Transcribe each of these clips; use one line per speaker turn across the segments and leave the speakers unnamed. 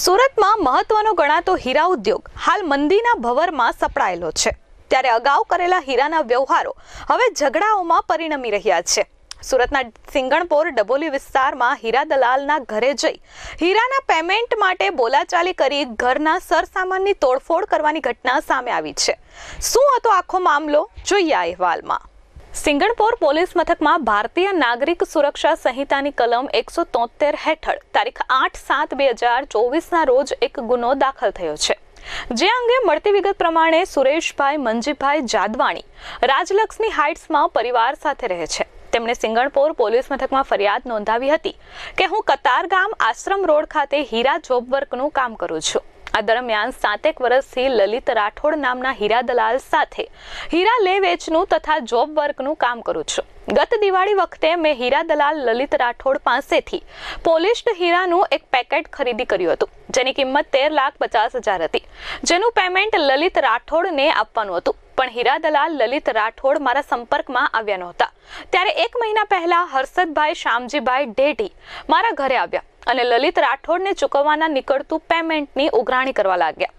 સુરતમાં મહત્વનો ગણાતો હીરા ઉદ્યોગ હાલ મંદીના ભવરમાં સપડાયેલો છે. ત્યારે અગાઉ કરેલા હીરાના વ્યવહારો હવે ઝઘડાઓમાં પરિણમી રહ્યા છે. સુરતના સિંગણપોર ડબોલી વિસ્તારમાં હીરા દલાલના ઘરે જઈ હીરાના પેમેન્ટ માટે બોલાચાલી કરી ઘરના સરસામાનની તોડફોડ કરવાની ઘટના સામે આવી છે. શું હતો આખો મામલો? જોઈએ અહેવાલમાં. સિંગણપોર પોલીસ મથકમાં ભારતીય નાગરિક સુરક્ષા સંહિતાની કલમ એકસો તોતેર હેઠળ તારીખ આઠ સાત બે હજાર ચોવીસના રોજ એક ગુનો દાખલ થયો છે. જે અંગે મળતી વિગત પ્રમાણે સુરેશભાઈ મંજીભાઈ જાદવાણી રાજલક્ષ્મી હાઇટ્સમાં પરિવાર સાથે રહે છે. તેમણે સિંગણપોર પોલીસ મથકમાં ફરિયાદ નોંધાવી હતી કે હું કતારગામ આશ્રમ રોડ ખાતે હીરા જોબ વર્કનું કામ કરું છું. આ દરમિયાન સાતેક વર્ષથી લલિત રાઠોડ નામના હીરા દલાલ સાથે હીરા લે વેચનું તથા જોબ વર્કનું કામ કરું છું. ગત દિવાળી વખતે મેં હીરા દલાલ લલિત રાઠોડ પાસેથી પોલિશ્ડ હીરાનું એક પેકેટ ખરીદી કર્યું હતું, જેની કિંમત તેર લાખ પચાસ હજાર હતી. જેનું પેમેન્ટ લલિત રાઠોડને આપવાનું હતું, પણ હીરા દલાલ લલિત રાઠોડ મારા સંપર્કમાં આવ્યા નહોતા. ત્યારે એક મહિના પહેલા હર્ષદભાઈ શામજીભાઈ ડેઢી મારા ઘરે આવ્યા. અને લલિત રાઠોડને ચૂકવવાના નીકળતું પેમેન્ટની ઉઘરાણી કરવા લાગ્યા.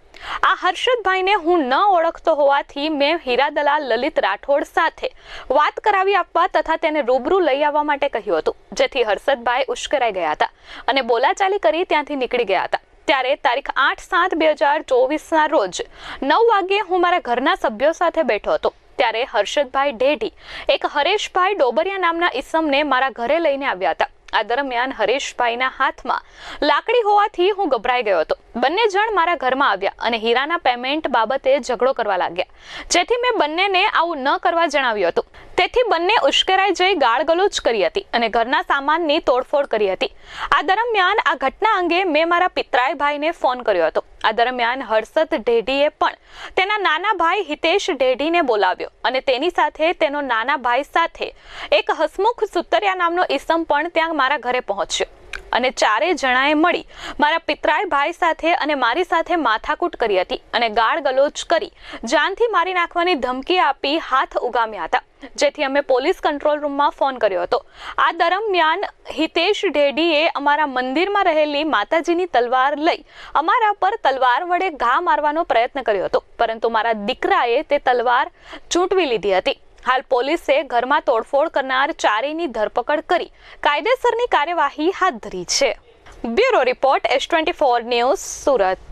આ હર્ષદભાઈને હું ન ઓળખતો હોવાથી મેં હીરા દલાલ લલિત રાઠોડ સાથે વાત કરાવી આપવા તથા તેને રૂબરૂ લઈ આવવા માટે કહ્યું હતું, જેથી હર્ષદભાઈ ઉશ્કેરાઈ ગયા હતા અને બોલાચાલી કરી ત્યાંથી નીકળી ગયા હતા. ત્યારે તારીખ આઠ સાત બે હજાર ચોવીસના રોજ નવ વાગ્યે હું મારા ઘરના સભ્યો સાથે બેઠો હતો. ત્યારે હર્ષદભાઈ ઢેઢી એક હરેશભાઈ ડોબરિયા નામના ઈસમને મારા ઘરે લઈને આવ્યા હતા. આ દરમિયાન હરેશભાઈના હાથમાં લાકડી હોવાથી હું ગભરાઈ ગયો હતો. બંને જણ મારા ઘરમાં આવ્યા અને હીરાના પેમેન્ટ બાબતે ઝઘડો કરવા લાગ્યા. જેથી મેં બંનેને આવું ન કરવા જણાવ્યું હતું. તેથી બંને ઉશ્કેરાઈ જઈ ગાળગલોચ કરી હતી અને ઘરના સામાનની તોડફોડ કરી હતી. આ દરમિયાન આ ઘટના અંગે મેં મારા પિતરાય ભાઈને ફોન કર્યો હતો. આ દરમિયાન હર્ષદ ઢેઢીએ પણ તેના નાના ભાઈ હિતેશ ઢેઢીને બોલાવ્યો અને તેની સાથે તેનો નાના ભાઈ સાથે એક હસમુખ સુતરિયા નામનો ઈસમ પણ ત્યાં મારા ઘરે પહોંચ્યો. અને ચારે જણાએ મળી મારા પિતરાય ભાઈ સાથે અને મારી સાથે માથાકૂટ કરી હતી અને ગાળ ગલોચ કરી જાનથી મારી નાખવાની ધમકી આપી હાથ ઉગામ્યા હતા, જેથી અમે પોલીસ કંટ્રોલ રૂમમાં ફોન કર્યો હતો. આ દરમિયાન હિતેશ ઢેડીએ અમારા મંદિરમાં રહેલી માતાજીની તલવાર લઈ અમારા પર તલવાર વડે ઘા મારવાનો પ્રયત્ન કર્યો હતો, પરંતુ મારા દીકરાએ તે તલવાર ચૂંટવી લીધી હતી. હાલ પોલીસે ઘરમાં તોડફોડ કરનાર ચારેયની ધરપકડ કરી કાયદેસરની કાર્યવાહી હાથ ધરી છે. Bureau report S twenty four news Surat.